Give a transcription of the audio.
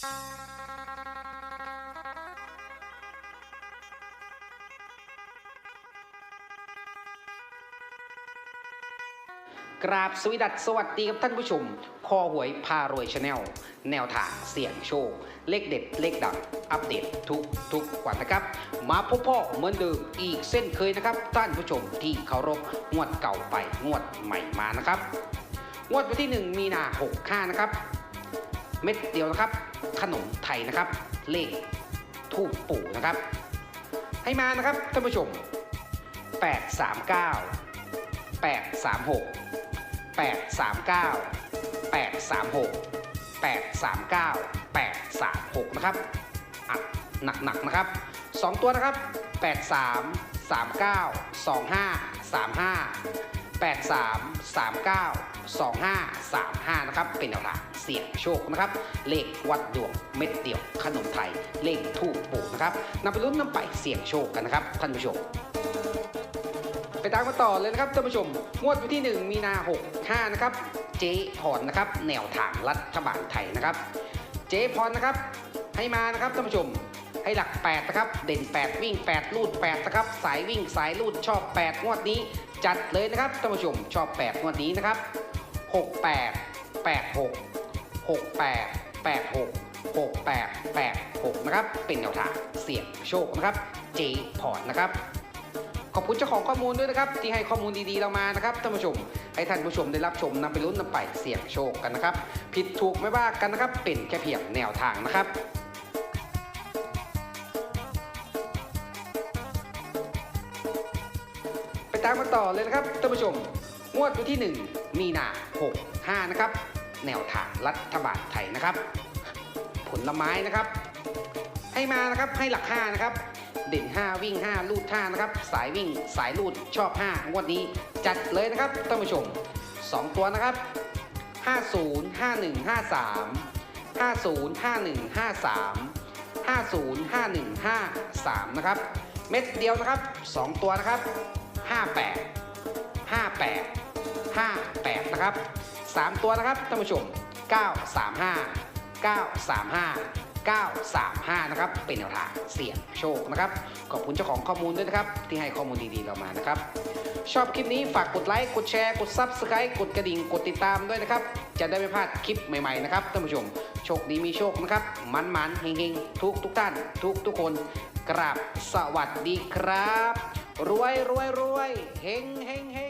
กราบสวีดัสสวัสดีครับท่านผู้ชม คอหวยพารวยชาแนล แนวทางเสี่ยงโชค เลขเด็ด เลขดัง อัปเดตทุกทุกวันนะครับ มาพบพ่อเหมือนเดิมอีกเส้นเคยนะครับ ท่านผู้ชมที่เคารพงวดเก่าไปงวดใหม่มานะครับ งวดวันที่ 1 มีนา65นะครับ เม็ดเดียวนะครับ ขนมไทยนะครับ เลขทูปปู่นะครับ ให้มานะครับท่านผู้ชม 839 836 839 836 839 836 นะครับ อัดหนักๆนะครับ 2 ตัวนะครับ 83 39 25 35 83 39 25 35 นะครับ เป็นแนวทางเสี่ยงโชคนะครับ เลขวัดดวงเม็ดเดียว ขนมไทย เลขทูบปู่นะครับนำไปลุ้นนำไปเสี่ยงโชคกันนะครับ ท่านผู้ชม ไปตามกันต่อเลยนะครับท่านผู้ชม งวดวันที่ 1 มีนา65นะครับ เจ๊พรนะครับ แนวทางรัฐบาลไทยนะครับ เจ๊พรนะครับ ให้มานะครับท่านผู้ชมให้หลัก 8 นะครับ เด่น 8 วิ่ง 8 ลูด 8 นะครับ สายวิ่งสายลูดชอบ 8 งวดนี้ จัดเลยนะครับท่านผู้ชมชอบ8งวดนี้นะครับ 68 86 68 86 68 86 นะครับ เป็นแนวทางเสี่ยงโชคนะครับเจ๊พรนะครับ ขอบคุณเจ้าของข้อมูลด้วยนะครับ ที่ให้ข้อมูลดีๆเรามานะครับท่านผู้ชม ให้ท่านผู้ชมได้รับชมนำไปลุ้นนำไปเสี่ยงโชคกันนะครับ ผิดถูกไม่ว่ากันนะครับ เป็นแค่เพียงแนวทางนะครับ ตามกันต่อเลยนะครับท่านผู้ชม งวดวันที่ 1 มีนา65นะครับ แนวทางรัฐบาลไทยนะครับ ผลไม้นะครับ ให้มานะครับให้หลัก5นะครับ เด่น 5 วิ่ง 5 ลูด5นะครับ สายวิ่งสายลูดชอบ 5 งวดนี้จัดเลยนะครับท่านผู้ชม 2 ตัวนะครับ 50 51 53 50 51 53 50 51 53 นะครับ เม็ดเดียวนะครับ 2 ตัวนะครับ 58 58 58 นะครับ 3 ตัวนะครับท่านผู้ชม 935 935 935 นะครับ เป็นแนวทางเสี่ยงโชคนะครับ ขอบคุณเจ้าของข้อมูลด้วยนะครับ ที่ให้ข้อมูลดีๆเรามานะครับ ชอบคลิปนี้ฝากกดไลค์ กดแชร์ กด Subscribe กดกระดิ่ง กดติดตามด้วยนะครับ จะได้ไม่พลาดคลิปใหม่ๆนะครับท่านผู้ชม โชคดีมีโชคนะครับ มันๆเฮงๆ ทุกทุกท่าน ทุกทุกคน กราบสวัสดีครับ รวยรวยรวยเฮงเฮงเฮง